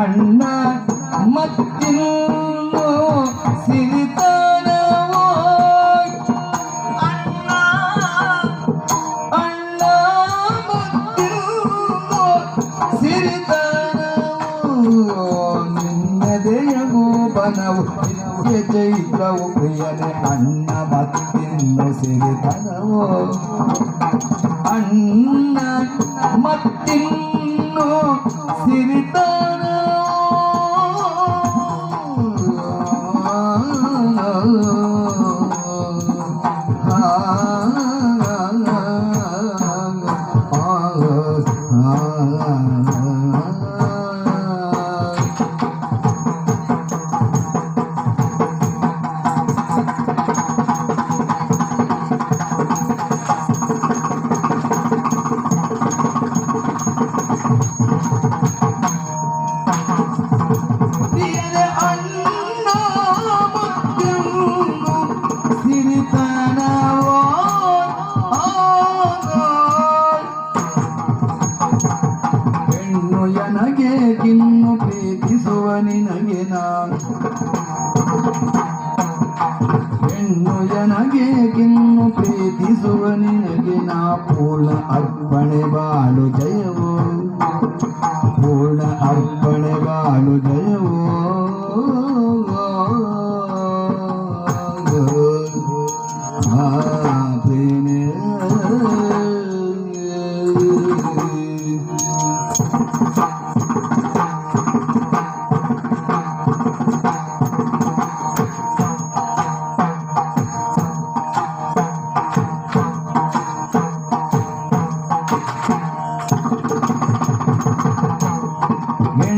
அண்ணா மத்தின் சிறிதானவோய் அண்ணா அண்ணா மத்தின் சிறிதானவோ ನಿನ್ನದೆಯ ಗೋಪನವು ಚೈತ್ರವು ಪ್ರಿಯನೆ ಅಣ್ಣ ಮತ್ತಿನ್ನು ಸಿರಿತನವೋ ಅಣ್ಣ ಮತ್ತಿನ್ನು ಸಿರಿತನ Oh. ನನಗೆ ಕಿನ್ನು ಪ್ರೀತಿಸುವ ನಿನಗೆ ನಾನು ಹೆಣ್ಣು ನನಗೆ ಕಿನ್ನು ಪ್ರೀತಿಸುವ ನಿನಗೆ ನಾ ಪೂರ್ಣ ಅರ್ಪಣೆ ಬಾಳು ಜಯವೋ ಪೂರ್ಣ ಅರ್ಪಣೆ ಬಾಳು ಜಯವೋ ಆ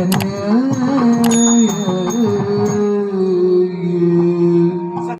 Yeah.